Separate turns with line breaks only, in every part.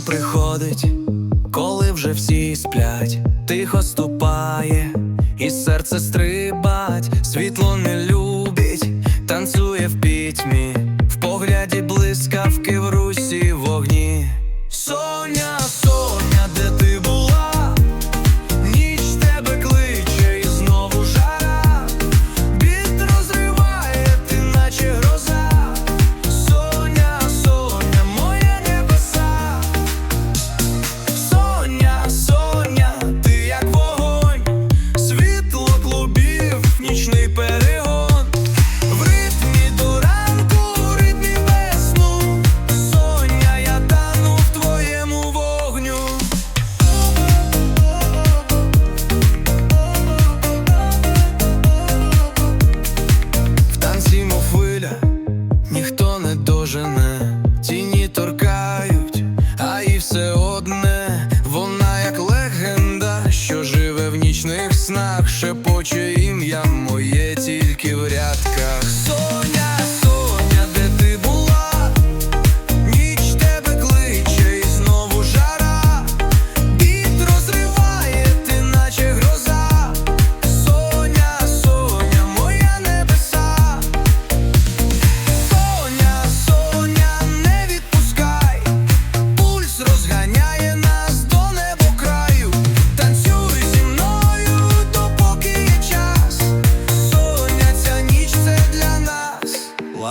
приходить, коли вже всі сплять, тихо ступає, і серце стрибать, світло не все одне, вона як легенда, що живе в нічних снах, шепоче ім'я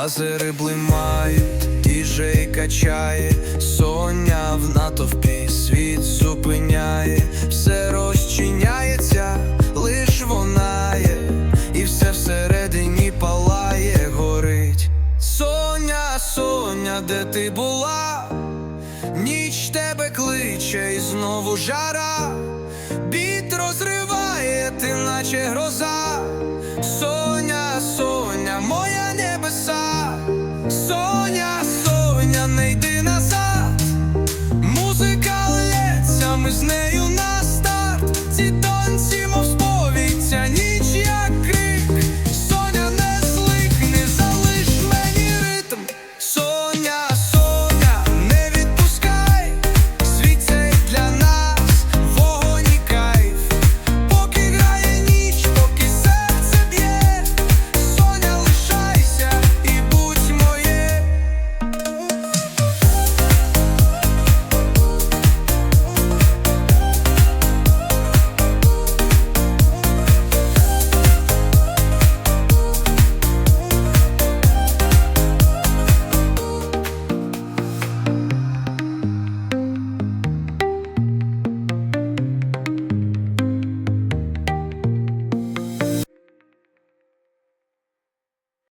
Лазери блимають, діджей качає, Соня в натовпі світ зупиняє, все розчиняється, лиш вона є, і все всередині палає, горить. Соня, Соня, де ти була? Ніч тебе кличе і знову жара, біт розриває, ти наче гроза.